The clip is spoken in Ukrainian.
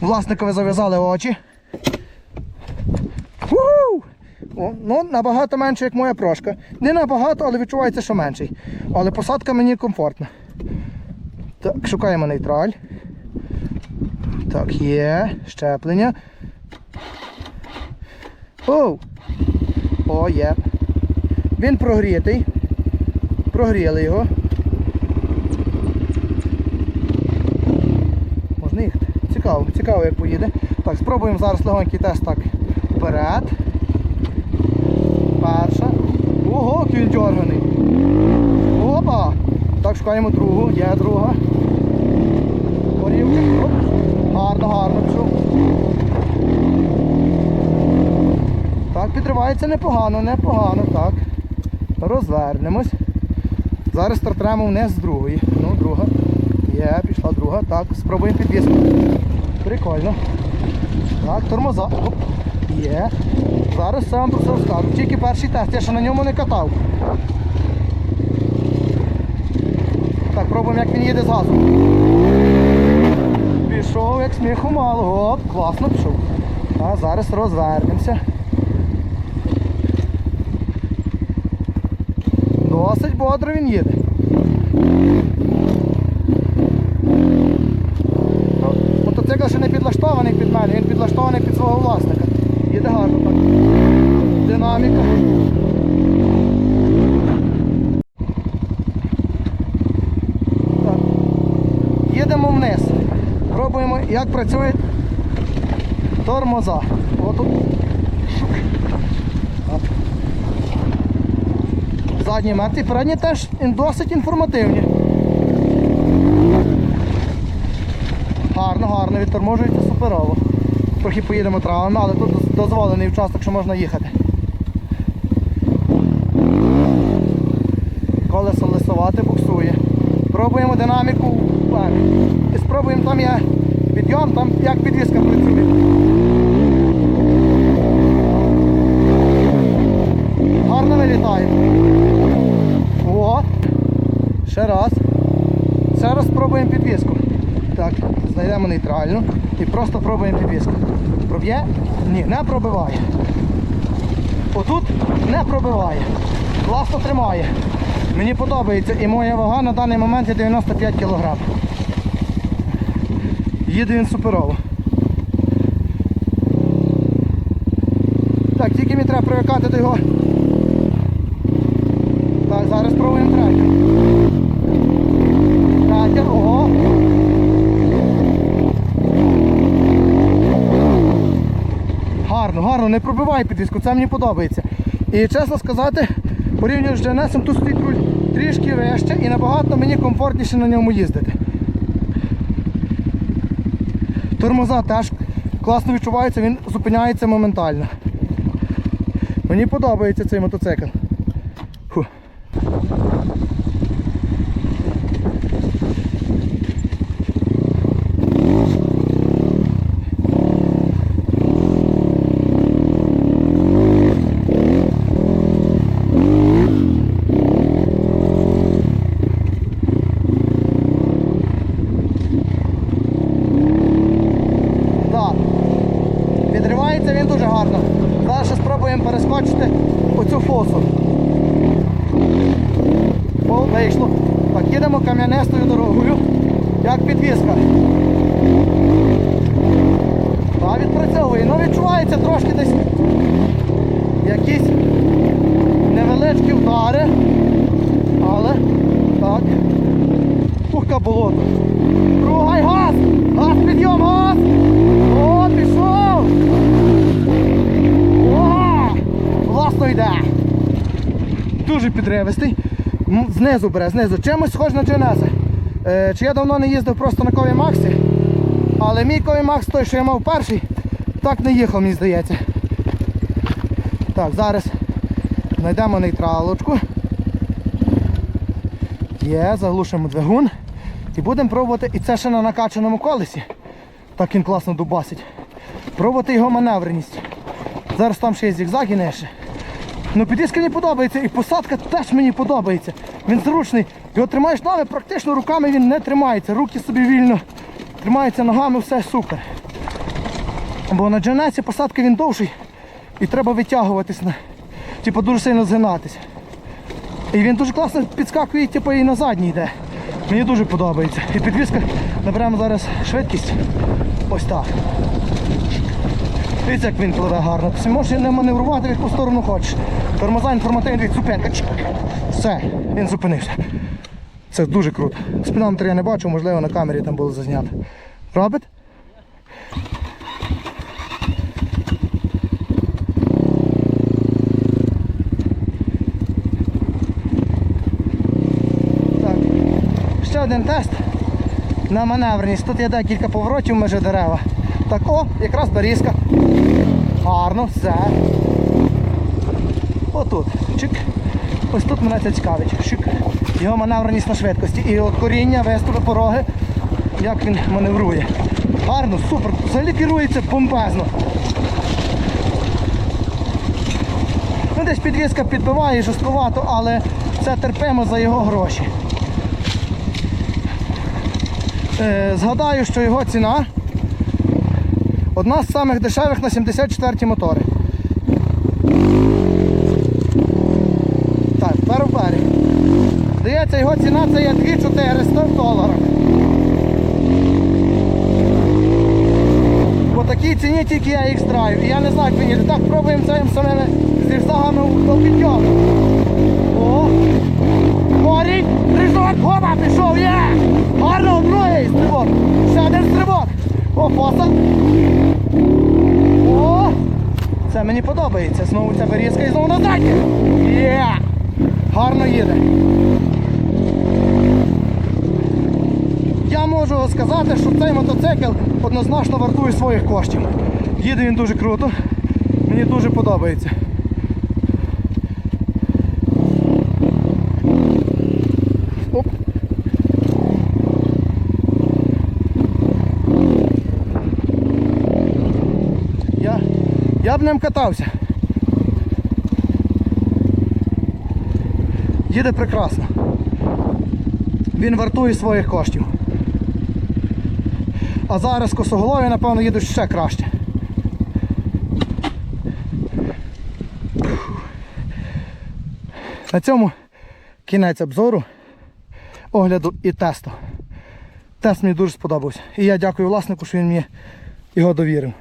Власникові зав'язали очі. Уху! Ну, набагато менше, як моя прошка. Не набагато, але відчувається, що менший. Але посадка мені комфортна. Так, шукаємо нейтраль. Так, є. Щеплення. Оу! О, є. Він прогрітий. Прогріли його. Можна їхати. Цікаво, цікаво, як поїде. Так, спробуємо зараз легонький тест так. Вперед. Перша. Ого, він дьорганий. Опа! Так, шукаємо другу, є друга. Горівчик. Оп. Гарно, гарно пішов. Так, підривається непогано, непогано, так. Розвернемось. Зараз стартремо вниз з другої. Ну, друга. Є, пішла друга. Так, спробуємо підвіску. Прикольно. Так, тормоза. Оп. Є. Зараз все вам про. Тільки перший тест, я ще на ньому не катав. Так, пробуємо, як він їде з газу. Пішов, як сміху мало. Оп, класно пішов. А зараз розвернемося. Досить бодро він їде. Ну, Мотоцикл ще не підлаштований під мене, він підлаштований під свого власника. Їде гарно так. Динаміка. Так. Їдемо вниз. Пробуємо, як працюють тормоза. Отут. Задні мертві, передні теж досить інформативні. Гарно, гарно, відторможується суперово. Трохи поїдемо травами, але тут дозволений участок, що можна їхати. Колесо лисувати буксує. Пробуємо динаміку. І спробуємо там є підйом, там як підвіска працює. Гарно вилітає. О! Ще раз. Ще раз спробуємо підвіску. Знайдемо нейтральну і просто пробуємо підвіску. Проб'є? Ні, не пробиває. Отут не пробиває. Класно тримає. Мені подобається і моя вага на даний момент є 95 кг. Їде він суперово. Так, тільки мені треба привикати до його. Так, зараз пробуємо третю. Третя, ого. Гарно, гарно, не пробивай підвіску, це мені подобається. І чесно сказати, порівняно з GNS, тут стоїть руль трішки вище і набагато мені комфортніше на ньому їздити. Тормоза теж класно відчувається, він зупиняється моментально. Мені подобається цей мотоцикл. Фу. Да. Відривається він дуже гарно. Зараз ще спробуємо перескочити фосу. О, вийшло. Так, їдемо кам'янистою дорогою, як підвіска. Так, відпрацьовує. Ну відчувається трошки десь якісь невеличкі удари. Але так. Пухка болото. Ругай газ! Газ, підйом, газ! О, пішов! О! Власно йде! Дуже підривистий. Знизу бере, знизу. Чимось схож на Дженеза. Е, чи я давно не їздив просто на Кові Максі, але мій Кові Макс той, що я мав перший, так не їхав, мені здається. Так, зараз знайдемо нейтралочку. Є, заглушимо двигун. І будемо пробувати, і це ще на накачаному колесі. Так він класно дубасить. Пробувати його маневреність. Зараз там ще є зігзаг і нижче. Ну підвізка мені подобається і посадка теж мені подобається. Він зручний. Його тримаєш ногами, практично руками він не тримається. Руки собі вільно тримаються ногами, все супер. Бо на дженесі посадки він довший і треба витягуватись, на, типу дуже сильно згинатися. І він дуже класно підскакує, типу, і на задній йде. Мені дуже подобається. І підвізка наберемо зараз швидкість. Ось так. Дивіться, як він пливе гарно. Ти можеш не маневрувати в яку сторону хочеш. Тормоза інформативний дивіться, зупинка. Все, він зупинився. Це дуже круто. Спідометр я не бачу, можливо на камері там було зазнято. Робить? Так. Ще один тест на маневреність. Тут є декілька поворотів межі дерева. Так, о, якраз берізка. Гарно, все. Отут. Чик. Ось тут мене це цікавить. Чик. Його маневреність на швидкості. І от коріння, виступи, пороги, як він маневрує. Гарно, супер. Взагалі керується бомбезно. Ну, десь підвізка підбиває жорсткувато, але це терпимо за його гроші. Е, згадаю, що його ціна одна з самих дешевих на 74 мотори. Так, тепер вперед. Здається, його ціна це є 2400 в доларах. По такій ціні тільки я їх страю. І я не знаю, як він їде. Так, пробуємо цим самими зігзагами до підйому. О! Корінь! Стрижок! Гоба пішов! Є! Гарно, другий стрибок! Ще один стрибок! О, фоса! О! Це мені подобається. Знову ця берізка і знову назад! Є! Гарно їде. Я можу сказати, що цей мотоцикл однозначно вартує своїх коштів. Їде він дуже круто. Мені дуже подобається. Оп. Я, я б ним катався. Їде прекрасно. Він вартує своїх коштів. А зараз косоголові, напевно, їдуть ще краще. На цьому кінець обзору, огляду і тесту. Тест мені дуже сподобався. І я дякую власнику, що він мені його довірив.